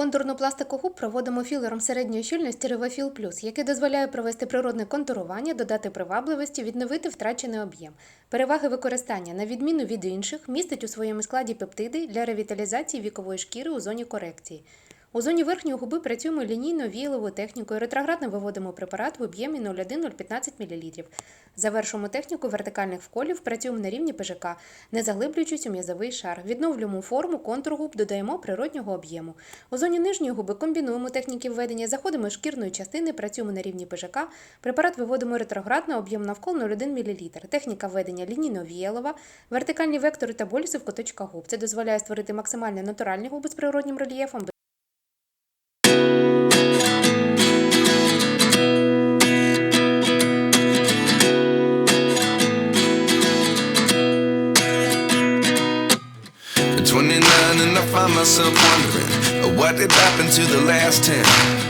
Контурну пластику губ проводимо філером середньої щільності Ревафіл Плюс, який дозволяє провести природне контурування, додати привабливості, відновити втрачений об'єм. Переваги використання, на відміну від інших, містить у своєму складі пептиди для ревіталізації вікової шкіри у зоні корекції. У зоні верхньої губи працюємо лінійно-віяловою технікою, ретроградно виводимо препарат в об'ємі 0,1-0,15 мл. Завершуємо техніку вертикальних вколів, працюємо на рівні ПЖК, не заглиблюючись у м'язовий шар. Відновлюємо форму, контур губ, додаємо природнього об'єму. У зоні нижньої губи комбінуємо техніки введення, заходимо шкірної частини, працюємо на рівні ПЖК, препарат виводимо ретроградно, об'єм навколо 0,1 мл. Техніка введення лінійно-віялова, вертикальні вектори та боліси в куточках губ. Це дозволяє створити максимально натуральні губи з природнім рельєфом. 29 and I find myself wondering what did happen to the last 10